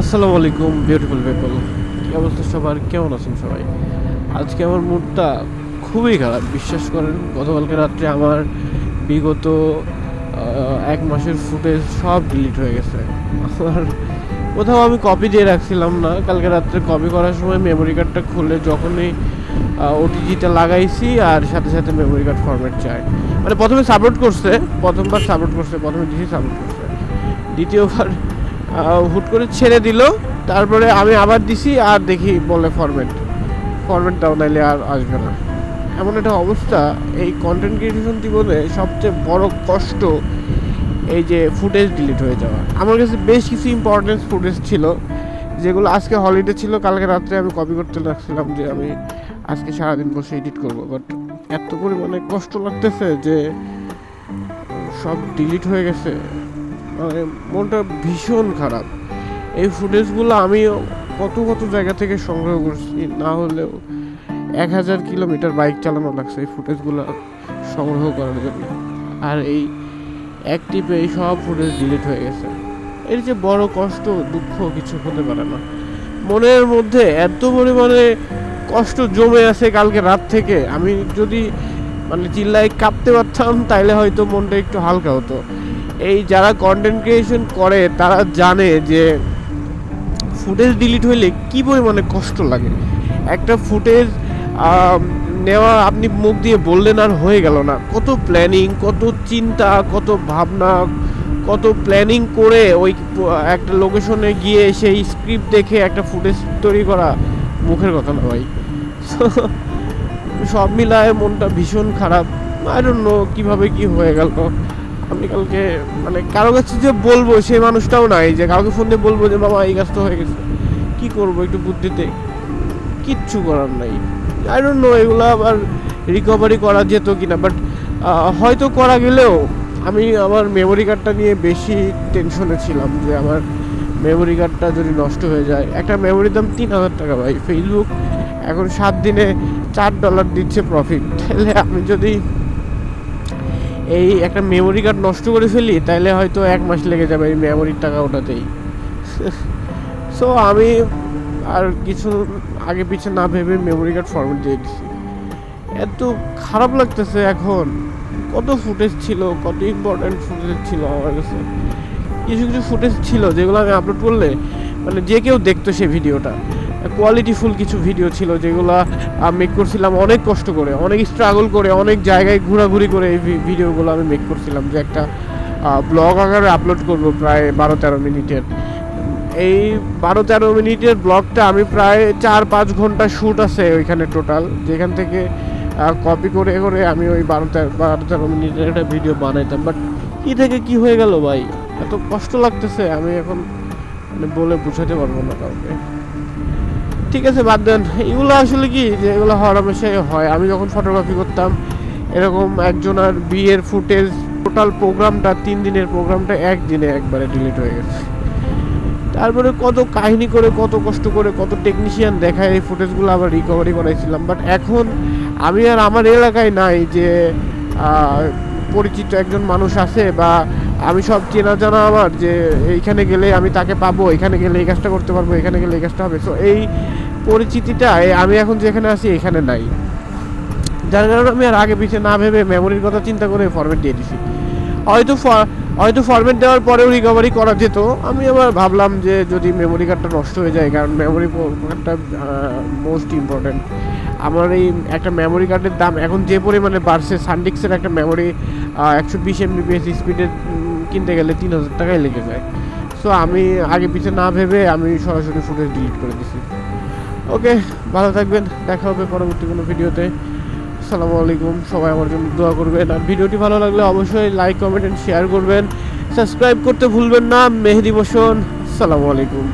আসসালামু আলাইকুম beautiful people কি অবস্থা সবার? কেমন আছেন সবাই? আজকে আমার মুডটা খুবই খারাপ, বিশ্বাস করেন। গতকালকে রাত্রে আমার বিগত এক মাসের ফুটেজ সব ডিলিট হয়ে গেছে। আমার কোথাও আমি কপি দিয়ে রাখছিলাম না। কালকে রাত্রে কপি করার সময় মেমোরি কার্ডটা খুলে যখনই ওটিজিটা লাগাইছি আর সাথে সাথে মেমোরি কার্ড ফরম্যাট চাই। মানে প্রথমে সাপোর্ট করছে, প্রথমবার সাপোর্ট করছে, প্রথমে দিছি সাপোর্ট করছে। দ্বিতীয়বার হুট করে ছেড়ে দিল। তারপরে আমি আবার দিছি আর দেখি বলে ফরম্যাট ফরম্যাট দাও নাইলে আর আসবে না। এমন একটা অবস্থা, এই কন্টেন্ট ক্রিয়েশন জীবনে সবচেয়ে বড় কষ্ট এই যে ফুটেজ ডিলিট হয়ে যাওয়া। আমার কাছে বেশ কিছু ইম্পর্টেন্স ফুটেজ ছিল, যেগুলো আজকে হলিডে ছিল, কালকে রাত্রে আমি কপি করতে রাখছিলাম যে আমি আজকে সারাদিন বসে এডিট করব। বাট এত পরিমাণে কষ্ট লাগতেছে যে সব ডিলিট হয়ে গেছে। মনটা ভীষণ খারাপ। এই ফুটেজগুলো আমি কত কত জায়গা থেকে সংগ্রহ করছি, না হলেও এক হাজার কিলোমিটার বাইক চালানো লাগছে এই ফুটেজগুলো সংগ্রহ করার জন্য। আর এই এক টিপে এই সব ফুটেজ ডিলিট হয়ে গেছে। এর যে বড় কষ্ট, দুঃখ কিছু হতে পারে না। মনের মধ্যে এত পরিমাণে কষ্ট জমে আছে কালকে রাত থেকে। আমি যদি মানে চিল্লায় কাঁপতে পারতাম, তাইলে হয়তো মনটা একটু হালকা হতো। এই যারা কন্টেন্ট ক্রিয়েশন করে, তারা জানে যে ফুটেজ ডিলিট হইলে কি পরিমাণে কষ্ট লাগে। একটা ফুটেজ নেওয়া আপনি মুখ দিয়ে বললেন আর হয়ে গেল না। কত প্ল্যানিং কত চিন্তা, কত ভাবনা, কত প্ল্যানিং করে ওই, একটা লোকেশনে গিয়ে সেই স্ক্রিপ্ট দেখে একটা ফুটেজ তৈরি করা মুখের কথা না ভাই। সব মিলায় মনটা ভীষণ খারাপ। আই অন্য কীভাবে কী হয়ে গেল। আমি কালকে মানে কারও কাছে যে বলব, সেই মানুষটাও নাই যে কাউকে ফোন দিয়ে বলব যে, বাবা, এই কাজটা হয়ে গেছে। কি করব একটু বুদ্ধিতে? কিচ্ছু করার নাই। আই ডোন্ট নো এগুলো আবার রিকভারি করা যেত কিনা বাট হয়তো করা গেলেও আমি আমার মেমোরি কার্ডটা নিয়ে বেশি টেনশনে ছিলাম যে আমার মেমোরি কার্ডটা যদি নষ্ট হয়ে যায়। একটা মেমোরির দাম তিন হাজার টাকা ভাই। ফেসবুক এখন সাত দিনে চার ডলার দিচ্ছে প্রফিট তাহলে আমি যদি এই একটা মেমোরি কার্ড নষ্ট করে ফেলি তাহলে হয়তো এক মাস লেগে যাবে এই মেমোরির টাকা ওটাতেই। সো আমি আর কিছু আগে পিছে না ভেবে মেমোরি কার্ড ফরম্যাট দিয়ে দিছি। এত খারাপ লাগতেছে এখন। কত ফুটেজ ছিল, কত ইম্পর্টেন্ট ফুটেজ ছিল আমার কাছে। কিছু কিছু ফুটেজ ছিল যেগুলো আমি আপলোড করলে মানে যে কেউ দেখতো সেই ভিডিওটা কোয়ালিটিফুল কিছু ভিডিও ছিল যেগুলো মেক করছিলাম অনেক কষ্ট করে, অনেক স্ট্রাগল করে, অনেক জায়গায় ঘোরাঘুরি করে এই ভিডিওগুলো আমি মেক করছিলাম যে একটা ব্লগ আকারে আপলোড করব প্রায় বারো তেরো মিনিটের। এই বারো তেরো মিনিটের ব্লগটা আমি প্রায় চার পাঁচ ঘণ্টা শ্যুট আছে ওইখানে টোটাল যেখান থেকে কপি করে করে আমি ওই বারো তেরো বারো তেরো মিনিটের একটা ভিডিও বানাইতাম। বাট কি থেকে কি হয়ে গেল ভাই? এত কষ্ট লাগতেছে, আমি এখন মানে বলে বোঝাতে পারব না কাউকে। ঠিক আছে, বাদ দেন। এগুলো আসলে কি যে এগুলো হওয়ার হমেশাই হয়। আমি যখন ফটোগ্রাফি করতাম, এরকম একজনের বিয়ের ফুটেজ টোটাল প্রোগ্রামটা তিন দিনের প্রোগ্রামটা একদিনে একবারে ডিলিট হয়ে গেছে। তারপরে কত কাহিনী করে, কত কষ্ট করে, কত টেকনিশিয়ান দেখায় এই ফুটেজগুলো আবার রিকভারি করাইছিলাম বাট এখন আমি আর আমার এলাকায় নাই যে পরিচিত একজন মানুষ আছে বা আমি সব চেনা জানা আমার যে, এইখানে গেলে আমি তাকে পাবো, এখানে গেলে এই কাজটা করতে পারব, এখানে গেলে এই কাজটা হবে। সো এই পরিচিতিটা আমি এখন যেখানে আছি এখানে নাই। যার কারণে আমি আর আগে পিছিয়ে না ভেবে মেমোরির কথা চিন্তা করে ফরম্যাট দিয়ে দিছি। হয়তো হয়তো ফরম্যাট দেওয়ার পরেও রিকভারি করা যেত। আমি আবার ভাবলাম যে যদি মেমোরি কার্ডটা নষ্ট হয়ে যায়, কারণ মেমোরি কার্ডটা মোস্ট ইম্পর্ট্যান্ট আমার এই একটা মেমোরি কার্ডের দাম এখন যে পরিমাণে বাড়ছে সানডিক্সের একটা মেমোরি একশো বিশ এমবিপিএস স্পিডে কিনতে গেলে তিন হাজার টাকাই লেগে যায়। সো আমি আগে পিছিয়ে না ভেবে আমি সরাসরি ফুটেজ ডিলিট করে দিছি। ওকে, ভালো থাকবেন, দেখা হবে পরবর্তী কোনো ভিডিওতে। আসসালামু আলাইকুম, সবাই আমার জন্য দোয়া করবেন। আর ভিডিওটি ভালো লাগলে অবশ্যই লাইক কমেন্ট অ্যান্ড শেয়ার করবেন। সাবস্ক্রাইব করতে ভুলবেন না, মেহেদি বসন। আসসালামু আলাইকুম।